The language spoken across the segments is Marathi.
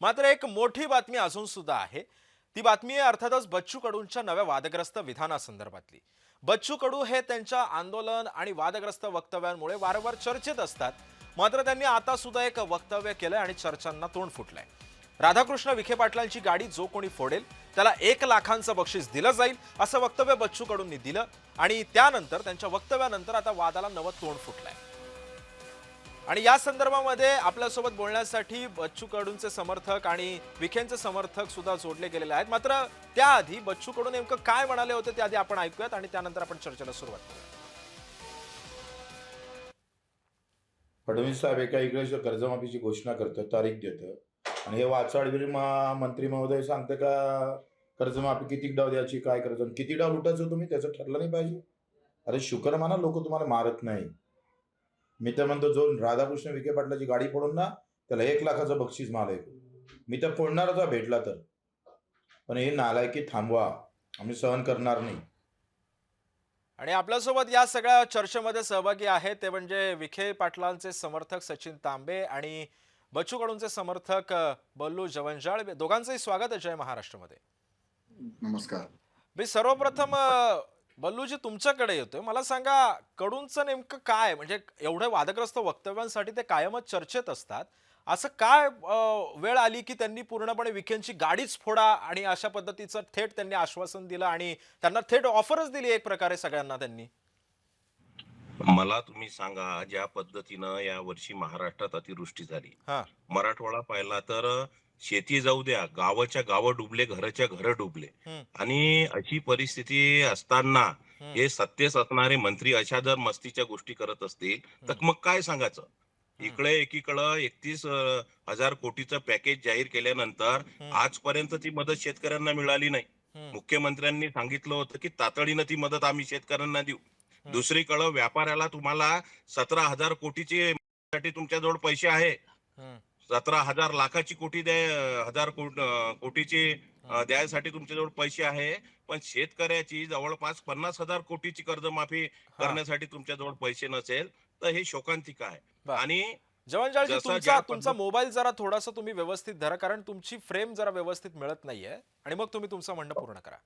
मात्र एक मोठी बातमी अजून सुद्धा आहे. ती बातमी आहे अर्थातच बच्चू कडूंच्या नव्या वादग्रस्त विधानासंदर्भातली. बच्चू कडू हे त्यांच्या आंदोलन आणि वादग्रस्त वक्तव्यांमुळे वारंवार चर्चेत असतात. मात्र त्यांनी आता सुद्धा एक वक्तव्य केलंय आणि चर्चांना तोंड फुटलंय. राधाकृष्ण विखे पाटलांची गाडी जो कोणी फोडेल त्याला एक लाखांचं बक्षीस दिलं जाईल असं वक्तव्य बच्चू कडूंनी दिलं आणि त्यानंतर त्यांच्या वक्तव्यानंतर आता वादाला नवं तोंड फुटलंय. आणि या संदर्भामध्ये आपल्यासोबत बोलण्यासाठी बच्चू कडूंचे समर्थक आणि विखेंचे समर्थक सुद्धा जोडले गेलेले आहेत. मात्र त्याआधी बच्चू कडू नेमकं काय म्हणाले होते ते आधी आपण ऐकूयात आणि त्यानंतर आपण चर्चेला सुरुवात करूया. फडणवीस साहेब एका इकडे कर्जमाफीची घोषणा करतो तारीख देतो आणि हे वाचाडवीर मंत्री महोदय सांगतं का कर्जमाफी किती डाव द्यायची काय करायचं आणि किती डाव लुटायचं तुम्ही? त्याचं ठरलं नाही पाहिजे. अरे शुकर माना लोक तुम्हाला मारत नाही. मी तर म्हणतो जो राधाकृष्ण विखे पाटलाची गाडी फोडून ना त्याला एक लाखाचं बक्षीस माल आहे. मी तर फोडणारच भेटला तर. पण हे नालायकी थांबवा. आम्ही सहन करणार नाही. आणि आपल्यासोबत या सगळ्या चर्चेमध्ये सहभागी आहेत ते म्हणजे विखे पाटलांचे समर्थक सचिन तांबे आणि बच्चू कडूंचे समर्थक बल्लू जवंजाळ. दोघांचंही स्वागत आहे जय महाराष्ट्रमध्ये. नमस्कार. मी सर्वप्रथम बल्लूजी तुमच्याकडे येतोय. मला सांगा कडूंचं नेमकं काय? म्हणजे एवढ्या वादग्रस्त वक्तव्यांसाठी ते कायमच चर्चेत असतात. असं काय वेळ आली की त्यांनी पूर्णपणे विखेंची गाडीच फोडा आणि अशा पद्धतीचं थेट त्यांनी आश्वासन दिलं आणि त्यांना थेट ऑफरच दिली एक प्रकारे सगळ्यांना त्यांनी? मला तुम्ही सांगा ज्या पद्धतीनं या वर्षी महाराष्ट्रात अतिवृष्टी झाली. हा. मराठवाडा पाहिला तर शेती जाऊ द्या गावाच्या गावं डुबले घराच्या घर डुबले. आणि अशी परिस्थिती असताना. हे सत्तेस असणारे मंत्री अशा जर मस्तीच्या गोष्टी करत असतील तर मग काय सांगायचं इकडे एकीकडं एकतीस हजार कोटीचं पॅकेज जाहीर केल्यानंतर. आजपर्यंत ती मदत शेतकऱ्यांना मिळाली नाही. मुख्यमंत्र्यांनी सांगितलं होतं की तातडीनं ती मदत आम्ही शेतकऱ्यांना देऊ दुसरीकडं व्यापाऱ्याला तुम्हाला सतरा हजार कोटीचे साठी तुमच्याजवळ पैसे आहे. सतरा हजार लाखाची कोटी द्या हजार कोटीची द्यायसाठी तुमच्याजवळ पैसे आहे. पण शेतकऱ्याची जवळपास पन्नास हजार कोटीची कर्जमाफी. करण्यासाठी तुमच्याजवळ पैसे नसेल तर हे शोकांतिका आहे. आणि तुमचा तुमचा मोबाईल जरा थोडासा तुम्ही व्यवस्थित धरा कारण तुमची फ्रेम जरा व्यवस्थित मिळत नाहीये. आणि मग तुम्ही तुमचं म्हणणं पूर्ण करा.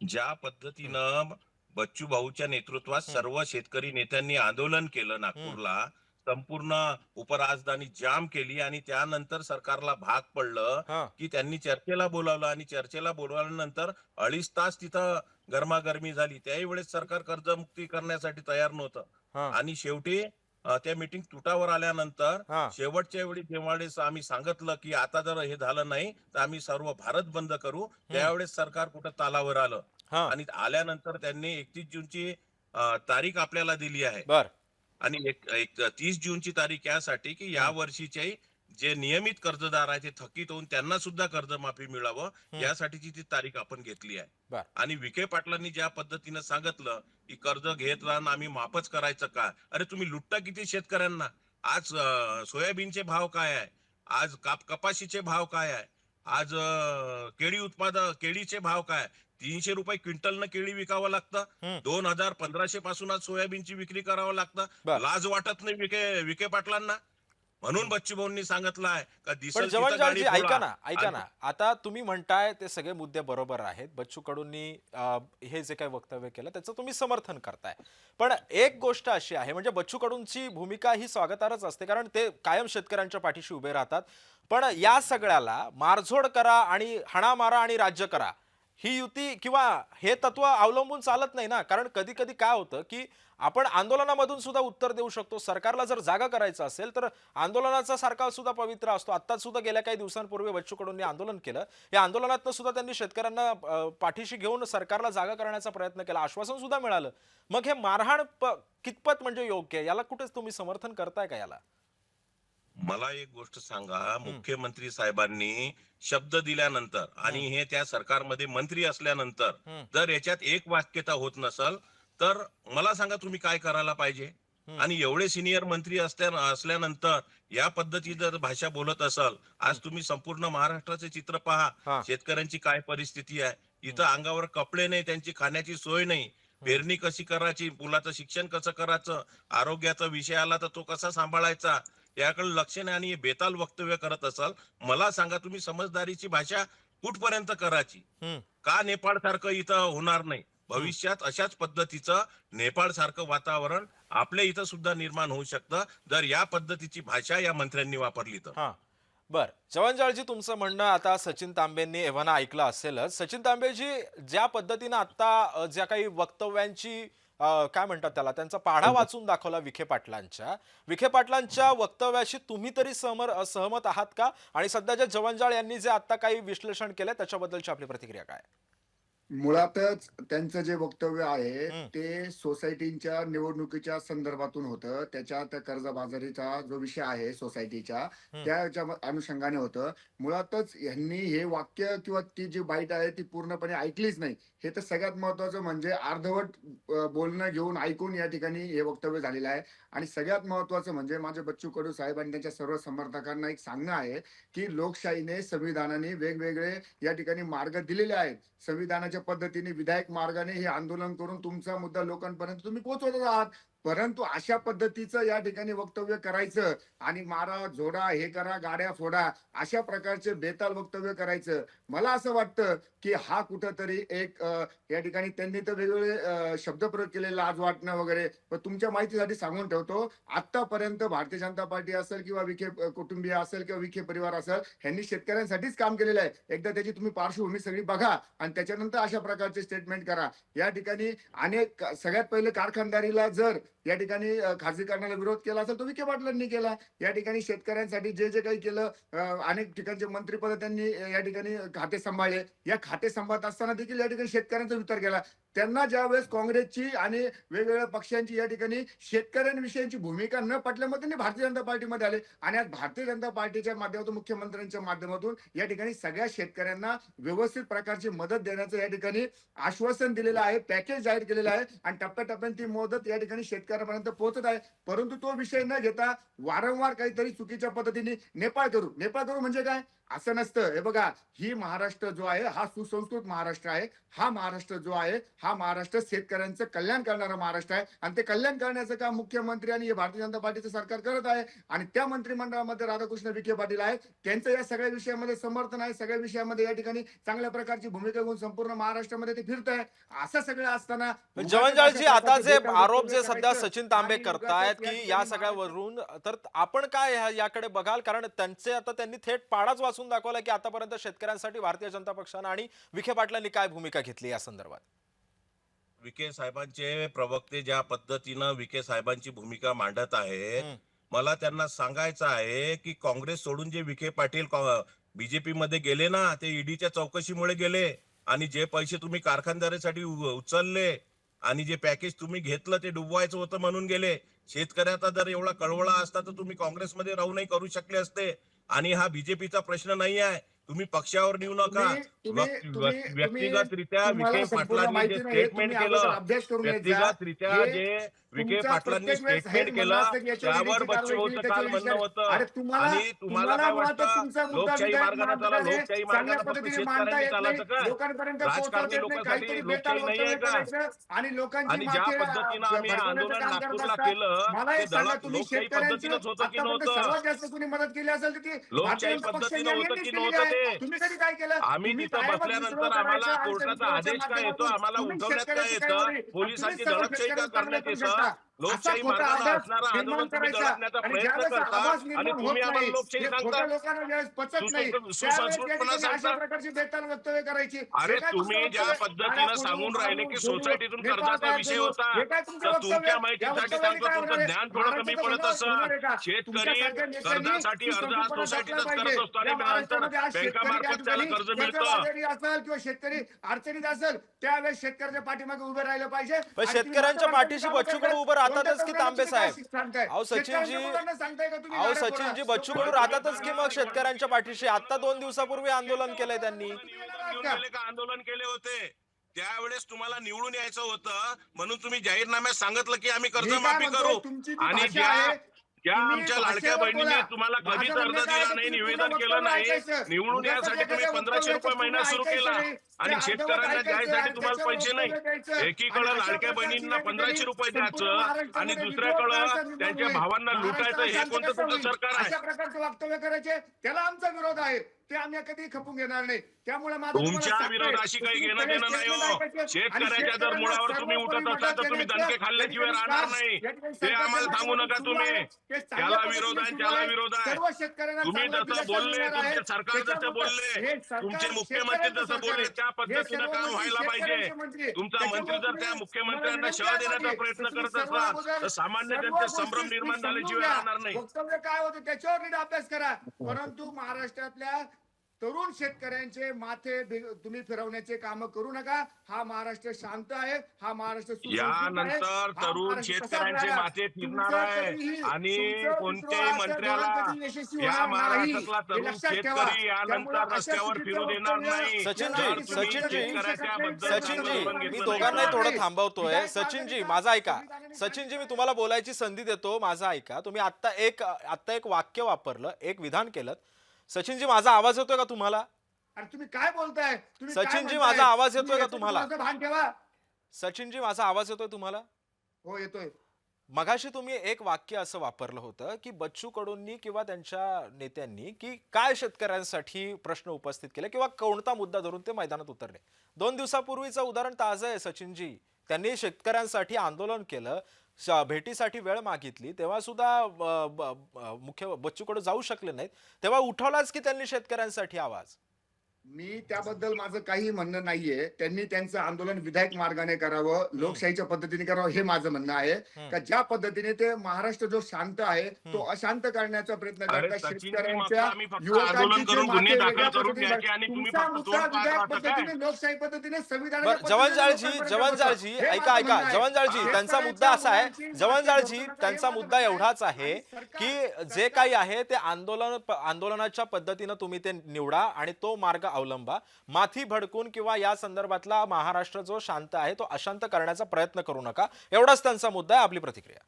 ज्या पद्धतीनं बच्चू भाऊच्या नेतृत्वात सर्व शेतकरी नेत्यांनी आंदोलन केलं नागपूरला संपूर्ण उपराजधानी जाम केली आणि त्यानंतर सरकारला भाग पडलं की त्यांनी चर्चेला बोलावलं आणि चर्चेला बोलावल्यानंतर अडीच तास तिथं गरमागरमी झाली. त्याही वेळेस सरकार कर्जमुक्ती करण्यासाठी तयार नव्हतं. आणि शेवटी त्या मीटिंग तुटावर आल्यानंतर शेवटच्या वेळी जेव्हावेळेस आम्ही सांगितलं की आता जर हे झालं नाही तर आम्ही सर्व भारत बंद करू. त्यावेळेस सरकार कुठं तालावर आलं. आणि आल्यानंतर त्यांनी एकतीस जूनची तारीख आपल्याला दिली आहे. बर. आणि एक एक तीस जूनची तारीख यासाठी की या वर्षीचे जे नियमित कर्जदार आहेत ते थकीत होऊन त्यांना सुद्धा कर्जमाफी मिळावं. यासाठीची ती तारीख आपण घेतली आहे. आणि विखे पाटलांनी ज्या पद्धतीनं सांगितलं की कर्ज घेत राहणं आम्ही माफच करायचं का? अरे तुम्ही लुटता किती शेतकऱ्यांना? आज सोयाबीनचे भाव काय आहे? आज काप कपाशीचे भाव काय आहे? आज केळी उत्पादन केळीचे भाव काय तीनशे रुपये क्विंटलनं केळी विकावं लागतं. दोन हजार पंधराशे पासून आज सोयाबीनची विक्री करावं लागतं. लाज वाटत नाही विखे विखे पाटलांना. म्हणून बच्चू भाऊंनी सांगितलं आहे का गाडी ऐका. ना ऐका ना. आता तुम्ही म्हणताय ते सगळे मुद्दे बरोबर आहेत. बच्चू कडूंनी हे जे काही वक्तव्य केलं त्याचं तुम्ही समर्थन करताय. पण एक गोष्ट अशी आहे म्हणजे बच्चू कडूंची भूमिका ही स्वागतार्हच असते कारण ते कायम शेतकऱ्यांच्या पाठीशी उभे राहतात. पण या सगळ्याला मारझोड करा आणि हाणा मारा आणि राज्य करा. ही युती किंवा हे तत्व अवलंबून चालत नाही ना. कारण कधी कधी काय होतं की आपण आंदोलनामधून सुद्धा उत्तर देऊ शकतो. सरकारला जर जागा करायचं असेल तर आंदोलनाचा सारखा सुद्धा पवित्र असतो. आता सुद्धा गेल्या काही दिवसांपूर्वी बच्चू कडूंनी आंदोलन केलं. या आंदोलनातनं सुद्धा त्यांनी शेतकऱ्यांना पाठीशी घेऊन सरकारला जागा करण्याचा प्रयत्न केला. आश्वासन सुद्धा मिळालं. मग हे मारहाण प- कितपत म्हणजे योग्य याला कुठेच तुम्ही समर्थन करताय का याला? मला एक गोष्ट सांगा. मुख्यमंत्री साहेबांनी शब्द दिल्यानंतर आणि हे. त्या सरकारमध्ये मंत्री असल्यानंतर. जर याच्यात एक वाक्यता होत नसल तर मला सांगा तुम्ही काय करायला पाहिजे. आणि एवढे सिनियर मंत्री असल्या असल्यानंतर या पद्धती जर भाषा बोलत असाल आज तुम्ही संपूर्ण महाराष्ट्राचे चित्र. पहा. शेतकऱ्यांची काय परिस्थिती आहे? इथं अंगावर कपडे नाही त्यांची खाण्याची सोय नाही. पेरणी कशी करायची? मुलाचं शिक्षण कसं करायचं? आरोग्याचा विषय आला तर तो कसा सांभाळायचा? याकडे लक्ष नाही आणि बेताल वक्तव्य करत असाल मला सांगा तुम्ही समजदारीची भाषा कुठपर्यंत करायची. का नेपाळ सारखं इथं होणार नाही? भविष्यात अशाच पद्धतीचं नेपाळ सारखं वातावरण आपल्या इथं सुद्धा निर्माण होऊ शकतं जर या पद्धतीची भाषा या मंत्र्यांनी वापरली तर. हा. बर. जवंजाळजी तुमचं म्हणणं आता सचिन तांबेंनी एव्हाना ऐकलं असेलच. सचिन तांबेजी ज्या पद्धतीनं आता ज्या काही वक्तव्यांची काय म्हणतात त्याला? त्यांचा पाढा वाचून दाखवला विखे पाटलांच्या. विखे पाटलांच्या वक्तव्याशी तुम्ही तरी सहमर सहमत आहात का? आणि सध्याच्या जवंजाळ यांनी जे आता काही विश्लेषण केलंय त्याच्याबद्दलची आपली प्रतिक्रिया काय? मुळातच त्यांचं जे वक्तव्य आहे. ते सोसायटीच्या निवडणुकीच्या संदर्भातून होतं. त्याच्यात कर्जबाजारीचा जो विषय आहे सोसायटीच्या. त्याच्या अनुषंगाने होतं. मुळातच यांनी हे वाक्य किंवा ती जी बाईट आहे ती पूर्णपणे ऐकलीच नाही. हे तर सगळ्यात महत्वाचं म्हणजे अर्धवट बोलणं घेऊन ऐकून या ठिकाणी हे वक्तव्य झालेलं आहे. आणि सगळ्यात महत्वाचं म्हणजे माझे बच्चू कडू साहेब आणि त्यांच्या सर्व समर्थकांना एक सांगणं आहे की लोकशाहीने संविधानाने वेगवेगळे या ठिकाणी मार्ग दिलेले आहेत. संविधानाच्या पद्धतीने विधायक मार्गाने हे आंदोलन करून तुमचा मुद्दा लोकांपर्यंत तुम्ही पोहोचवत आहात. परंतु अशा पद्धतीचं या ठिकाणी वक्तव्य करायचं आणि मारा झोडा हे करा गाड्या फोडा अशा प्रकारचे बेताल वक्तव्य करायचं. मला असं वाटतं की हा कुठंतरी एक या ठिकाणी त्यांनी तर वेगवेगळे शब्द शब्दप्रयोग केलेले आज वाटणं वगैरे पण तुमच्या माहितीसाठी सांगून ठेवतो आतापर्यंत भारतीय जनता पार्टी असेल किंवा विखे कुटुंबीय असेल किंवा विखे परिवार असेल ह्यांनी शेतकऱ्यांसाठीच काम केलेलं आहे. एकदा त्याची तुम्ही पार्श्वभूमी सगळी बघा आणि त्याच्यानंतर अशा प्रकारचे स्टेटमेंट करा. या ठिकाणी अनेक सगळ्यात पहिले कारखानदारीला जर या ठिकाणी खासगीकरणाला विरोध केला असेल तो विखे पाटलांनी केला. या ठिकाणी शेतकऱ्यांसाठी जे जे काही केलं अनेक ठिकाणचे मंत्रीपद त्यांनी या ठिकाणी खाते सांभाळले. या खाते सांभाळत असताना देखील या ठिकाणी शेतकऱ्यांचा विचार केला. त्यांना ज्यावेळेस काँग्रेसची आणि वेगवेगळ्या पक्षांची या ठिकाणी शेतकऱ्यांविषयीची भूमिका न पटल्यामुळे त्यांनी भारतीय जनता पार्टीमध्ये आले. आणि आज भारतीय जनता पार्टीच्या माध्यमातून मुख्यमंत्र्यांच्या माध्यमातून या ठिकाणी सगळ्या शेतकऱ्यांना व्यवस्थित प्रकारची मदत देण्याचं या ठिकाणी आश्वासन दिलेलं आहे पॅकेज जाहीर केलेलं आहे. आणि टप्प्याटप्प्याने ती मदत या ठिकाणी शेतकऱ्यांपर्यंत पोहोचत आहे. परंतु तो विषय न घेता वारंवार काहीतरी चुकीच्या पद्धतीने नेपाळ करू. नेपाळ करू म्हणजे काय? असं नसतं. हे बघा ही महाराष्ट्र जो आहे हा सुसंस्कृत महाराष्ट्र आहे. हा महाराष्ट्र जो आहे हा महाराष्ट्र शेतकऱ्यांचं कल्याण करणारा महाराष्ट्र आहे. आणि ते कल्याण करण्याचं काम मुख्यमंत्री आणि भारतीय जनता पार्टीचं सरकार करत आहे. आणि त्या मंत्रिमंडळामध्ये राधाकृष्ण विखे पाटील आहेत. त्यांचं या सगळ्या विषयामध्ये समर्थन आहे. सगळ्या विषयामध्ये या ठिकाणी चांगल्या प्रकारची भूमिका घेऊन संपूर्ण महाराष्ट्रामध्ये ते फिरत आहे असं सगळं असताना जवंजाळजी आता जे आरोप जे सध्या सचिन तांबे करतायत की या सगळ्यावरून तर आपण काय याकडे बघाल? कारण त्यांचे आता त्यांनी थेट पाडाच वाचून दाखवला की आतापर्यंत शेतकऱ्यांसाठी भारतीय जनता पक्षानं आणि विखे पाटलांनी काय भूमिका घेतली या संदर्भात? विखे साहेबांचे प्रवक्ते ज्या पद्धतीनं विखे साहेबांची भूमिका मांडत आहेत हम्म. मला त्यांना सांगायचं आहे की काँग्रेस सोडून जे विखे पाटील बीजेपी मध्ये गेले ना ते ईडीच्या चौकशीमुळे गेले आणि जे पैसे तुम्ही कारखानदारीसाठी उचलले आणि जे पॅकेज तुम्ही घेतलं ते डुबवायचं होतं म्हणून गेले. शेतकऱ्याचा जर एवढा कळवळा असता तर तुम्ही काँग्रेसमध्ये राहूनही करू शकले असते. आणि हा बीजेपीचा प्रश्न नाही आहे तुम्ही पक्षावर नेऊ नका. म्हणजे व्यक्तिगतरित्या विखे पाटलांनी जे स्टेटमेंट केलं. व्यक्तिगतरित्या जे विखे पाटलांनी स्टेटमेंट केलं त्यावर बच्चू होतं केली, म्हणणं आणि तुम्हाला काय वाटतं लोकशाही मार्गाने चला मार्गाने लोकशाही मार्गाने फक्त शेतकऱ्यांनी चालायचं. का राजकारणी. लोकांसाठी लोकशाही नाही आहे वक्तव्य का? करायचं आणि ज्या पद्धतीनं आम्ही आंदोलन नागपूरला. केलं ते लोकशाही पद्धतीनंच होतं की नव्हतं सर्वात जास्त कुणी मदत केली असेल तर ती लोकशाही पद्धतीनं होतं की नव्हतं आहे. ते? तुम्ही कधी काय केलं आम्ही कायमच बसल्यानंतर आम्हाला कोर्टाचा आदेश काय येतो आम्हाला उठवण्यात काय येतं? पोलिसांची दडपशाही का करण्यात येतं. लोकशाही आदर्श असणारं आंदोलन तुम्ही. दडपण्याचा प्रयत्न करता आणि तुम्ही आम्हाला लोकशाही सांगता सुसंस्कृतपणा सांगता. अरे तुम्ही ज्या? पद्धतीनं सांगून राहिले की सोसायटीतून कर्जाचा विषय. होता तर? तुमच्या माहितीसाठी सांगतो तुमचं? ज्ञान थोडं कमी पडत? शेतकरी कर्जासाठी अर्ज हा सोसायटीतच करत. असतो आणि नंतर बँकामार्फत त्या त्याला कर्ज मिळतं किंवा शेतकरी अडचणीत असेल त्यावेळेस शेतकऱ्याच्या पाठीमागे उभे राहिलं पाहिजे शेतकऱ्यांच्या पाठीशी कामं बच्चू करताय. कडू उभं राहतातच की तांबे साहेब? अहो, सचिनजी- शेतकऱ्यांच्या मुलांना सांगताय का तुम्ही अहो? सचिनजी बच्चू कडू राहतातच की मग शेतकऱ्यांच्या पाठीशी? आता दोन दिवसापूर्वी आंदोलन केलंय त्यांनी. आंदोलन केले होते. त्यावेळेस तुम्हाला निवडून यायचं होतं. म्हणून तुम्ही जाहीरनाम्यात सांगितलं की आम्ही कर्जमाफी करू. आणि त्या आमच्या लाडक्या बहिणीने. तुम्हाला कधीच अर्ज काय दिला नाही निवेदन केलं नाही. निवडून यासाठी तुम्ही पंधराशे रुपये महिना सुरू केला आणि शेतकऱ्यांना द्यायसाठी तुम्हाला पैसे नाही. एकीकडे लाडक्या बहिणींना पंधराशे रुपये द्यायचं आणि दुसऱ्याकडं त्यांच्या. भावांना लुटायचं हे कोणतं तुमचं सरकार? आहे प्रकारचे वक्तव्य करायचे त्याला आमचा विरोध आहे ते आम्ही कधी खपून घेणार नाही त्यामुळे माझं तुम्हाला तुमच्या विरोधाशी काही तुम्ही घेणं देणं नाही हो ऐकायचे आणि शेतकऱ्याच्या जर शेतकऱ्यांना मुळावर तुम्ही सर्वोपरी उठत असाल तर मदत तुम्ही दणके खाल्ल्याशिवाय ठिकाणी राहणार नाही या ठिकाणी ते आम्हाला सांगू नका तुम्ही सुरू आहे. ते चांगल्या त्याला पद्धतीने विरोध आहे सुरू त्याला आहे. विरोध आहे सर्व शेतकऱ्यांना तुम्ही चांगलं जसं दिलासा बोलले मिळणार आहे. तुमचे सरकार जसं त्याच्यामुळे बोलले हे सरकार तुमचे मुख्यमंत्री शेतकऱ्यांचं जसं बोलले त्या. हे पद्धतीनं सर्व काम मंत्री व्हायला पाहिजे शेतकऱ्यांचे मंत्री आहे. तुमचा मंत्री जर त्या मुख्यमंत्र्यांना शह देण्याचा प्रयत्न तुम्ही करत सर्व असला अगोदर सामान्य सर्व गोष्टी संभ्रम निर्माण समजून झाल्याशिवाय घ्या. राहणार नाही वक्तव्य काय होते त्याच्यावर नीट अभ्यास करा परंतु महाराष्ट्रातल्या तरुण शेतकऱ्यांचे माथे तुम्ही फिरवण्याचे काम करू नका. हा महाराष्ट्र शांत आहे. हा महाराष्ट्र सुसंस्कृत आहे. यानंतर हा तरुण शेतकऱ्यांचे. माथे फिरणार आहे आणि कोणत्याही मंत्र्याला या. महाराष्ट्रातला तरुण. शेतकरी यानंतर रस्त्यावर फिरू देणार नाही. सचिनजी, सचिनजी, सचिनजी मी दोघांनाही नाही. थोडं थांबवतोय. सचिनजी माझा ऐका. सचिनजी मी तुम्हाला बोलायची संधी देतो. माझा ऐका. तुम्ही आत्ता एक आत्ता एक वाक्य वापरलं एक विधान केलं. सचिनजी माझा आवाज येतोय का तुम्हाला? अरे तुम्ही काय बोलताय? तुम्ही काय सचिनजी, म्हणताय? माझा आवाज येतोय तुम्ही का याचं तुम्हाला? थोडंसं भान ठेवा. सचिनजी माझा आवाज येतोय तुम्हाला? हो येतोय. मगाशी तुम्ही एक वाक्य असं वापरलं होतं की बच्चू कडूंनी किंवा त्यांच्या नेत्यांनी की काय शेतकऱ्यांसाठी प्रश्न उपस्थित केले किंवा कोणता मुद्दा धरून ते मैदानात उतरले? दोन दिवसापूर्वीचं उदाहरण ताजं आहे सचिनजी. त्यांनी शेतकऱ्यांसाठी आंदोलन केलं. भेटीसाठी वेळ मागितली तेव्हा सुद्धा मुख्य बच्चूकडे जाऊ शकले नाहीत. तेव्हा उठवलाच की त्यांनी शेतकऱ्यांसाठी आवाज? मी त्याबद्दल माझं काही म्हणणं नाहीये त्यांनी त्यांचं आंदोलन विधायक मार्गाने करावं लोकशाहीच्या पद्धतीने करावं हे माझं म्हणणं आहे. का ज्या पद्धतीने ते महाराष्ट्र जो शांत आहे तो. अशांत करण्याचा प्रयत्न करतात शेतकऱ्यांच्या विधायक? पद्धतीने लोकशाही पद्धतीने पोहोचवा. हे ऐका ऐका. जवनजाळजी त्यांचा मुद्दा असा आहे जवनजाळजी त्यांचा मुद्दा एवढाच आहे की जे काही आहे ते आंदोलन आंदोलनाच्या पद्धतीनं तुम्ही ते निवडा आणि तो मार्ग अवलंबा. माथी भडकून किंवा या संदर्भातला महाराष्ट्र जो शांत आहे तो अशांत करण्याचा प्रयत्न करू नका. एवढाच त्यांचा मुद्दा आहे आपली प्रतिक्रिया.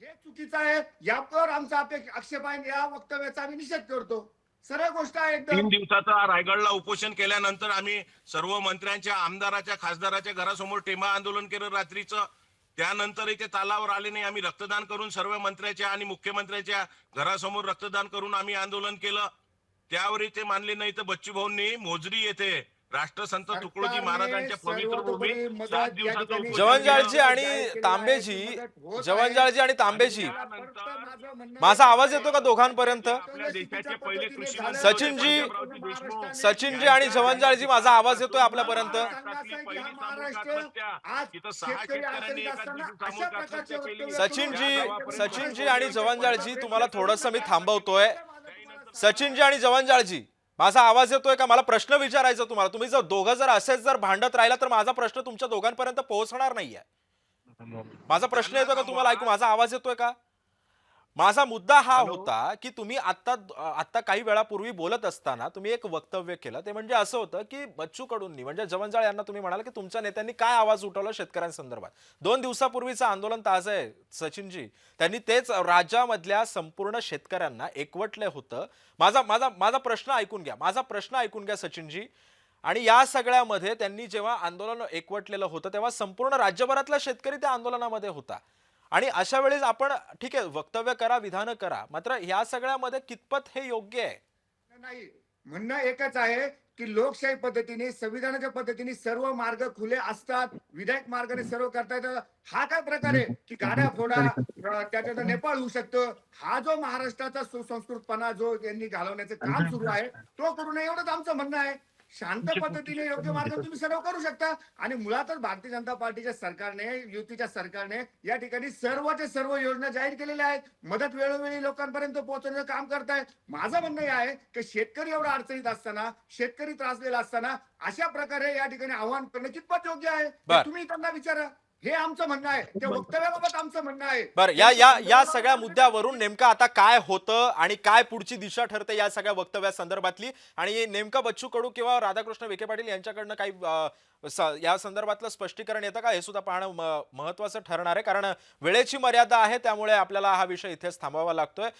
हे चुकीचं आहे. यावर आमचा अपेक्षा आक्षेप आहे या वक्तव्याचा आम्ही निषेध करतो. सरळ गोष्ट आहे एकदम. तीन दिवसाचा रायगडला उपोषण केल्यानंतर आम्ही सर्व मंत्र्यांच्या आमदाराच्या खासदाराच्या घरासमोर टेंबा आंदोलन केलं रात्रीचं. त्यानंतरही ते तालावर आले नाही. आम्ही रक्तदान करून सर्व मंत्र्याच्या आणि मुख्यमंत्र्याच्या घरासमोर रक्तदान करून आम्ही आंदोलन केलं. त्यावरही ते मानले नाही तर बच्चू भाऊंनी मोजरी येथे राष्ट्रसंत तुकडोजी महाराजांच्या पवित्र भूमीत सात दिवसाचं केलं. आणि तांबेजी जवनजाळजी आणि तांबेजी माझा आवाज येतो का दोघांपर्यंत? आपल्या देशाचे पहिले कृषी मंत्री सचिनजी- सचिनजी आणि जवनजाळजी माझा आवाज येतोय आपल्यापर्यंत. सचिनजी सचिनजी आणि जवनजाळजी तुम्हाला थोडंसं मी थांबवतोय. सचिनजी आणि जवानजाळजी माझा आवाज येतोय का? मला प्रश्न विचारायचा तुम्हाला. तुम्ही जर दोघं जर असेच जर भांडत राहिला तर माझा प्रश्न तुमच्या दोघांपर्यंत पोहोचणार नाहीये. माझा प्रश्न येतोय का तुम्हाला? ऐकू माझा आवाज येतोय का? माझा मुद्दा हा होता की तुम्ही आता आता काही वेळापूर्वी बोलत असताना तुम्ही एक वक्तव्य केलं. ते म्हणजे असं होतं की बच्चू कडूंनी म्हणजे जवंजाळ यांना तुम्ही म्हणाल की तुमच्या नेत्यांनी काय आवाज उठवला शेतकऱ्यांसंदर्भात? दोन दिवसापूर्वीचं आंदोलन ताजं आहे सचिनजी. त्यांनी तेच राज्यामधल्या संपूर्ण शेतकऱ्यांना एकवटलं होतं. माझा माझा माझा प्रश्न ऐकून घ्या. माझा प्रश्न ऐकून घ्या सचिनजी. आणि या सगळ्यामध्ये त्यांनी जेव्हा आंदोलन एकवटलेलं होतं तेव्हा संपूर्ण राज्यभरातला शेतकरी त्या आंदोलनामध्ये होता. आणि अशा वेळेस आपण ठीक आहे वक्तव्य करा विधानं करा. मात्र ह्या सगळ्यामध्ये कितपत हे योग्य आहे? नाही. म्हणणं एकच आहे की लोकशाही पद्धतीने संविधानाच्या पद्धतीने सर्व मार्ग खुले असतात. विधायक मार्गाने सर्व करता येतं. हा काय प्रकार आहे की गाड्या फोडा त्याच्यात नेपाळ होऊ शकतं. हा जो महाराष्ट्राचा सुसंस्कृतपणा जो यांनी घालवण्याचं काम सुरू आहे तो करू नये. एवढंच आमचं म्हणणं आहे. शांत पद्धतीने योग्य मार्ग तुम्ही सर्व करू शकता. आणि मुळातच भारतीय जनता पार्टीच्या सरकारने युतीच्या सरकारने या ठिकाणी सर्वच्या सर्व योजना जाहीर केलेल्या आहेत. मदत वेळोवेळी लोकांपर्यंत पोहोचवण्याचं काम करतायत. माझं म्हणणं हे आहे की शेतकरी एवढा अडचणीत असताना शेतकरी त्रासलेला असताना अशा प्रकारे या ठिकाणी आव्हान करणं कितपत योग्य आहे? तुम्ही त्यांना विचारा. हे आमचं म्हणणं आहे. त्या वक्तव्याबाबत आमचं म्हणणं आहे. बरं या या या सगळ्या मुद्द्यावरून नेमकं आता काय होतं आणि काय पुढची दिशा ठरते या सगळ्या वक्तव्या संदर्भातली आणि नेमकं बच्चू कडू किंवा राधाकृष्ण विखे पाटील यांच्याकडनं काही या संदर्भातलं स्पष्टीकरण येतं का? हे सुद्धा पाहणं महत्वाचं ठरणार आहे. कारण वेळेची मर्यादा आहे त्यामुळे आपल्याला हा विषय इथेच थांबावा लागतोय.